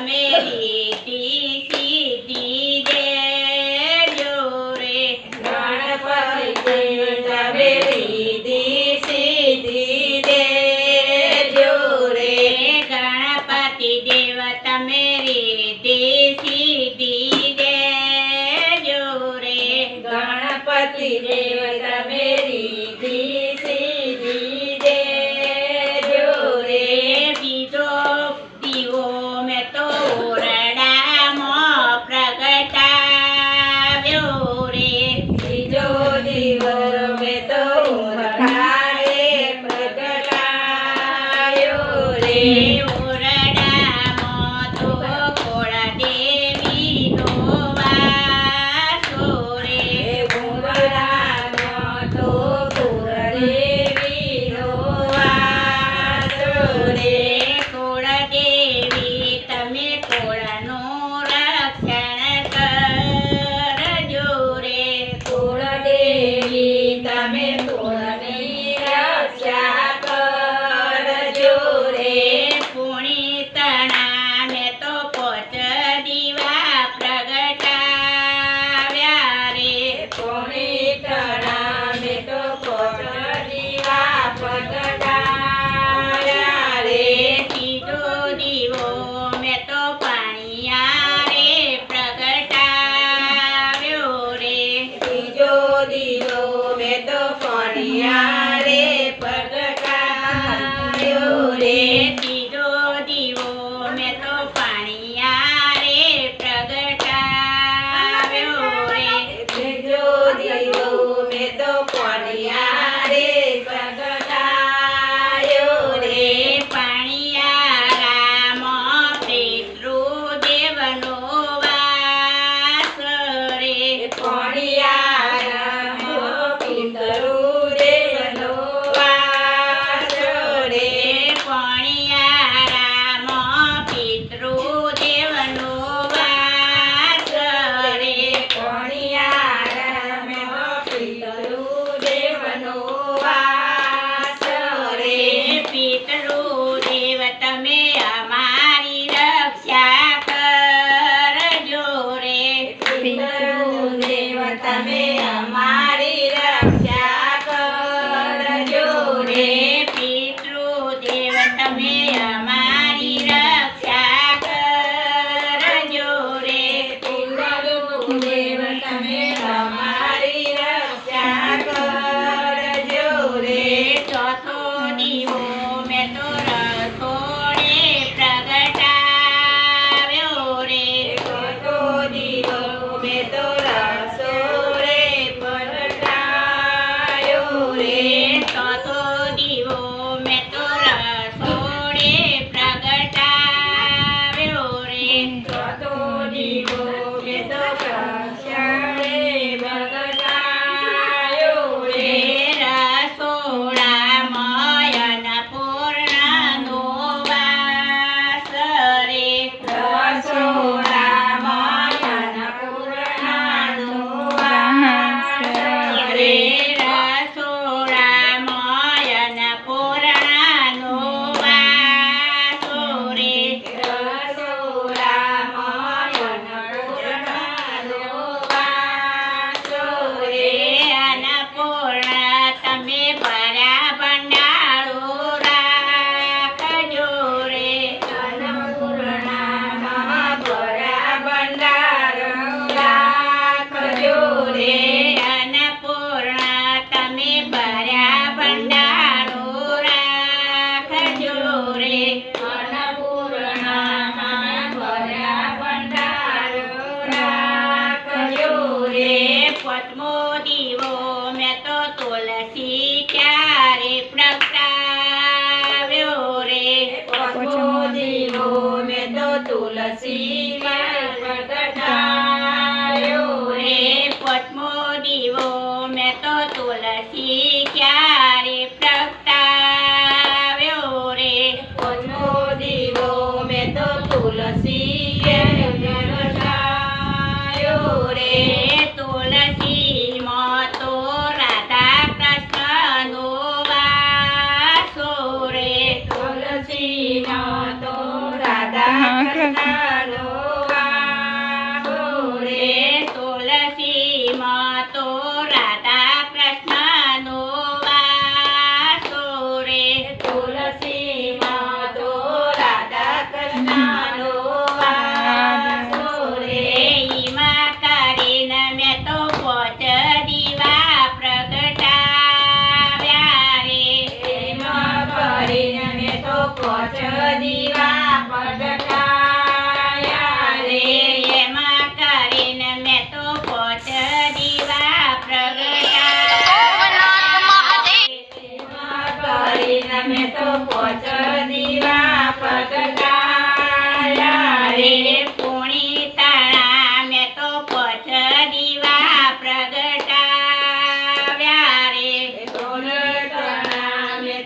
તમે રીતી સીધી દેજો રે ગણપતિ તમે રીતી સીધી દેજો રે ગણપતિ દેવ તમે રીતી be a તુલસી ક્યારે પ્રગટાવ્યો રે પગો દીવો મેં તો તુલસી પ્રગટાવ્યો રે પદ્મો દીવો મેં તો તુલસી ક્યારે પ્રગટા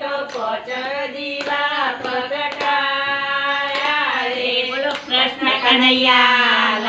તો પોચ દીવા પ્રગટાયા રે. બોલો કૃષ્ણ કનૈયા